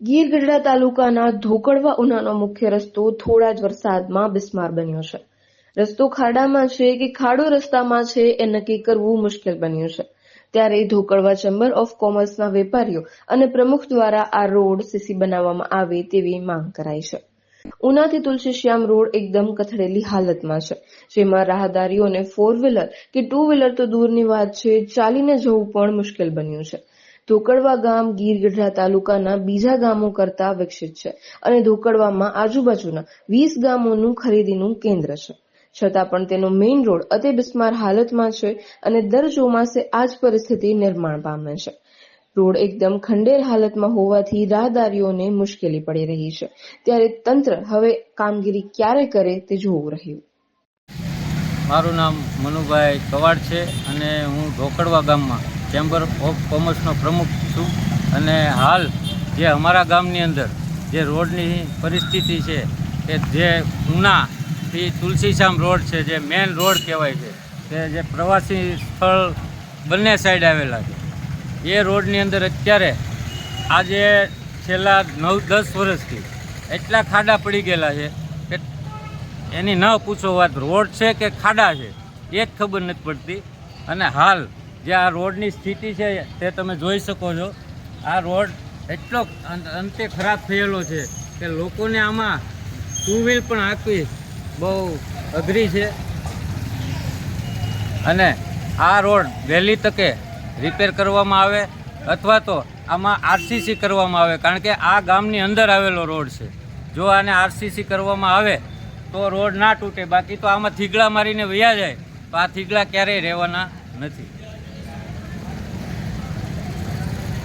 ગીર ગઢડા તાલુકાના ધોકડવા ઉનાનો મુખ્ય રસ્તો થોડા જ વરસાદમાં બિસ્માર બન્યો છે. રસ્તો ખાડામાં છે કે ખાડો રસ્તામાં છે એ નક્કી કરવું મુશ્કેલ બન્યું છે. ત્યારે ધોકડવા ચેમ્બર ઓફ કોમર્સના વેપારીઓ અને પ્રમુખ દ્વારા આ રોડ સીસી બનાવવામાં આવે તેવી માંગ કરાઈ છે. ઉનાથી તુલસીશ્યામ રોડ એકદમ કથળેલી હાલતમાં છે, જેમાં રાહદારીઓને ફોર વ્હીલર કે ટુ વ્હીલર તો દૂરની વાત છે, ચાલીને જવું પણ મુશ્કેલ બન્યું છે. ધોકડવા ગામ ગીર તાલુકાના બીજા ગામો કરતા વિકસિત છે અને ધોકડવામાં આજુબાજુના વીસ ગામોનું ખરીદીનું કેન્દ્ર છે. છતાં પણ તેનો મેઇન રોડ અતિ બિસ્માર હાલતમાં છે અને દર ચોમાસે આ જ પરિસ્થિતિ નિર્માણ પામે છે. રોડ એકદમ ખંડેર હાલતમાં હોવાથી રાહદારીઓને મુશ્કેલી પડી રહી છે. ત્યારે તંત્ર હવે કામગીરી ક્યારે કરે તે જોવું રહ્યું. મારું નામ મનુભાઈ કવાડ છે અને હું ઢોકડવા ગામમાં ચેમ્બર ઓફ કોમર્સનો પ્રમુખ છું. અને હાલ જે અમારા ગામની અંદર જે રોડની પરિસ્થિતિ છે, કે જે ઉનાથી તુલસીશ્યામ રોડ છે, જે મેન રોડ કહેવાય છે, કે જે પ્રવાસી સ્થળ બંને સાઈડ આવેલા છે. એ રોડની અંદર અત્યારે આજે છેલ્લા નવ, દસ વર્ષથી એટલા ખાડા પડી ગયેલા છે, કે એની ન પૂછો વાત, રોડ છે કે ખાડા છે, એ જ ખબર નથી પડતી. અને હાલ જે આ રોડની સ્થિતિ છે તે તમે જોઈ શકો છો. આ રોડ એટલો અંતે ખરાબ થયેલો છે કે લોકોને આમાં ટુ વ્હીલ પણ આપવી બહુ અઘરી છે. અને આ રોડ વહેલી તકે રિપેર કરવામાં આવે અથવા તો આમાં આરસીસી કરવામાં આવે, કારણ કે આ ગામની અંદર આવેલો રોડ છે. જો આને આરસીસી કરવામાં આવે તો રોડ ના તૂટે, બાકી તો આમાં થીગડા મારીને વયા જાય, તો આ થીગડા ક્યારેય રહેવાના નથી.